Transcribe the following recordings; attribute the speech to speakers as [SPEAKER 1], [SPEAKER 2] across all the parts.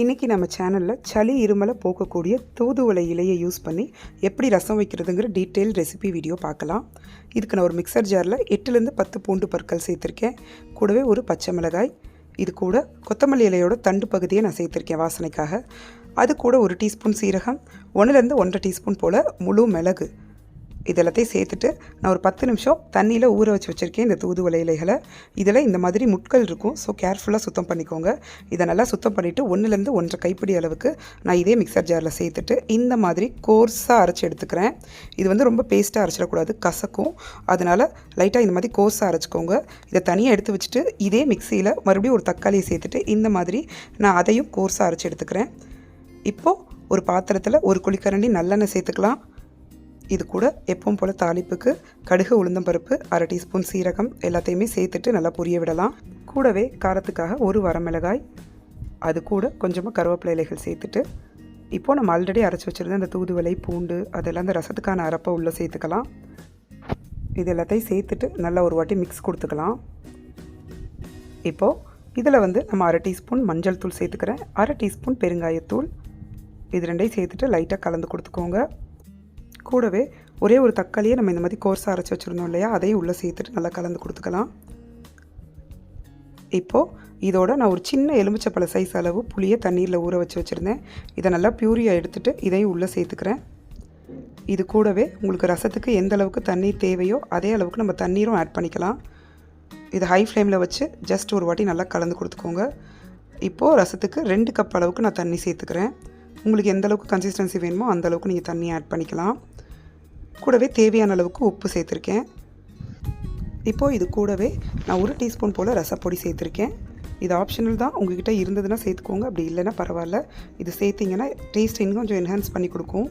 [SPEAKER 1] இன்றைக்கி நம்ம சேனலில் சளி இருமலை போக்கக்கூடிய தூதுவளை இலையை யூஸ் பண்ணி எப்படி ரசம் வைக்கிறதுங்கிற டீட்டெயில் ரெசிபி வீடியோ பார்க்கலாம். இதுக்கு நான் ஒரு மிக்சர் ஜாரில் எட்டுலேருந்து பத்து பூண்டு பற்கள் சேர்த்துருக்கேன். கூடவே ஒரு பச்சை மிளகாய் இது கூட கொத்தமல்லி இலையோட தண்டு பகுதியை நான் சேர்த்துருக்கேன் வாசனைக்காக. அது கூட ஒரு டீஸ்பூன் சீரகம் ஒன்றுலேருந்து ஒன்றரை டீஸ்பூன் போல் முழு மிளகு. இது எல்லாத்தையும் சேர்த்துட்டு நான் ஒரு பத்து நிமிஷம் தண்ணியில் ஊற வச்சு வச்சுருக்கேன் இந்த தூதுவளை இலைகளை. இதில் இந்த மாதிரி முட்கள் இருக்கும். ஸோ கேர்ஃபுல்லாக சுத்தம் பண்ணிக்கோங்க. இதை நல்லா சுத்தம் பண்ணிவிட்டு ஒன்றுலேருந்து ஒன்றரை கைப்பிடி அளவுக்கு நான் இதே மிக்சர் ஜாரில் சேர்த்துட்டு இந்த மாதிரி கோர்ஸாக அரைச்சி எடுத்துக்கிறேன். இது வந்து ரொம்ப பேஸ்ட்டாக அரைச்சிடக்கூடாது. கசக்கும். அதனால் லைட்டாக இந்த மாதிரி கோர்ஸாக அரைச்சிக்கோங்க. இதை தனியாக எடுத்து வச்சுட்டு இதே மிக்சியில் மறுபடியும் ஒரு தக்காளியை சேர்த்துட்டு இந்த மாதிரி நான் அதையும் கோர்ஸாக அரைச்சி எடுத்துக்கிறேன். இப்போது ஒரு பாத்திரத்தில் ஒரு குழிக்கரண்டி நல்லெண்ணெய் சேர்த்துக்கலாம். இது கூட எப்பவும் போல் தாளிப்புக்கு கடுகு உளுந்தம்பருப்பு அரை டீஸ்பூன் சீரகம் எல்லாத்தையுமே சேர்த்துட்டு நல்லா புரிய விடலாம். கூடவே காரத்துக்காக ஒரு வரமிளகாய் அது கூட கொஞ்சமாக கருவேப்பிலை இலைகள் சேர்த்துட்டு இப்போது நம்ம ஆல்ரெடி அரைச்சி வச்சுருந்த அந்த தூதுவளை பூண்டு அதெல்லாம் அந்த ரசத்துக்கான அரப்பை உள்ளே சேர்த்துக்கலாம். இது எல்லாத்தையும் சேர்த்துட்டு நல்லா ஒரு வாட்டி மிக்ஸ் கொடுத்துக்கலாம். இப்போது இதில் வந்து நம்ம அரை டீஸ்பூன் மஞ்சள் தூள் சேர்த்துக்கிறேன். அரை டீஸ்பூன் பெருங்காயத்தூள். இது ரெண்டையும் சேர்த்துட்டு லைட்டாக கலந்து கொடுத்துக்கோங்க. கூடவே ஒரே ஒரு தக்காளியை நம்ம இந்த மாதிரி கோர்ஸாக அரைச்சி வச்சுருந்தோம் இல்லையா? அதையும் உள்ளே சேர்த்துட்டு நல்லா கலந்து கொடுத்துக்கலாம். இப்போது இதோட நான் ஒரு சின்ன எலுமிச்சப்பழ சைஸ் அளவு புளியை தண்ணீரில் ஊற வச்சு வச்சுருந்தேன். இதை நல்லா பியூரியாக எடுத்துகிட்டு இதையும் உள்ளே சேர்த்துக்கிறேன். இது கூடவே உங்களுக்கு ரசத்துக்கு எந்த அளவுக்கு தண்ணீர் தேவையோ அதே அளவுக்கு நம்ம தண்ணீரும் ஆட் பண்ணிக்கலாம். இதை ஹை ஃப்ளேமில் வச்சு ஜஸ்ட் ஒரு வாட்டி நல்லா கலந்து கொடுத்துக்கோங்க. இப்போது ரசத்துக்கு ரெண்டு கப் அளவுக்கு நான் தண்ணி சேர்த்துக்கிறேன். உங்களுக்கு எந்த அளவுக்கு கன்சிஸ்டன்சி வேணுமோ அந்த அளவுக்கு நீங்கள் தண்ணி ஆட் பண்ணிக்கலாம். கூடவே தேவையான அளவுக்கு உப்பு சேர்த்துருக்கேன். இப்போது இது கூடவே நான் ஒரு டீஸ்பூன் போல் ரசப்பொடி சேர்த்துருக்கேன். இது ஆப்ஷனல் தான். உங்ககிட்ட இருந்ததுன்னா சேர்த்துக்கோங்க. அப்படி இல்லைன்னா பரவாயில்ல. இது சேர்த்திங்கன்னா டேஸ்ட் இன்னும் கொஞ்சம் என்ஹான்ஸ் பண்ணி கொடுக்கும்.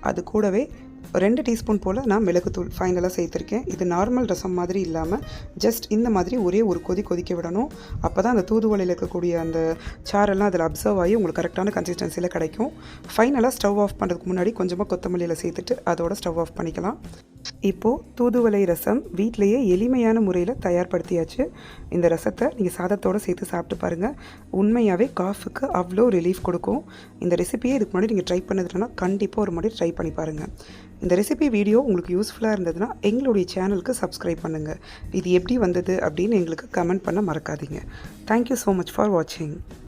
[SPEAKER 1] அது கூடவே ரெண்டு டீஸ்பூன் போல் நான் மிளகுத்தூள் ஃபைனலாக சேர்த்துருக்கேன். இது நார்மல் ரசம் மாதிரி இல்லாமல் ஜஸ்ட் இந்த மாதிரி ஒரே ஒரு கொதி கொதிக்க விடணும். அப்போ தான் அந்த தூதுவலையில் இருக்கக்கூடிய அந்த சாரெல்லாம் அதில் அப்சர்வ் ஆகி உங்களுக்கு கரெக்டான கன்சிஸ்டன்சியில் கிடைக்கும். ஃபைனலாக ஸ்டவ் ஆஃப் பண்ணுறதுக்கு முன்னாடி கொஞ்சமாக கொத்தமல்லியில் சேர்த்துட்டு அதோட ஸ்டவ் ஆஃப் பண்ணிக்கலாம். இப்போது தூதுவளை ரசம் வீட்டிலையே எளிமையான முறையில் தயார்படுத்தியாச்சு. இந்த ரசத்தை நீங்கள் சாதத்தோடு சேர்த்து சாப்பிட்டு பாருங்கள் உண்மையாகவே காஃபுக்கு அவ்வளோ ரிலீஃப் கொடுக்கும். இந்த ரெசிபியை இதுக்கு முன்னாடி நீங்கள் ட்ரை பண்ணதுன்னா கண்டிப்பாக ஒரு முன்னாடி ட்ரை பண்ணி பாருங்கள் இந்த ரெசிபி வீடியோ உங்களுக்கு யூஸ்ஃபுல்லாக இருந்ததுன்னா எங்களுடைய சேனலுக்கு சப்ஸ்கிரைப் பண்ணுங்கள் இது எப்படி வந்தது அப்படின்னு எங்களுக்கு கமெண்ட் பண்ண மறக்காதீங்க. தேங்க்யூ ஸோ மச் ஃபார் வாட்சிங்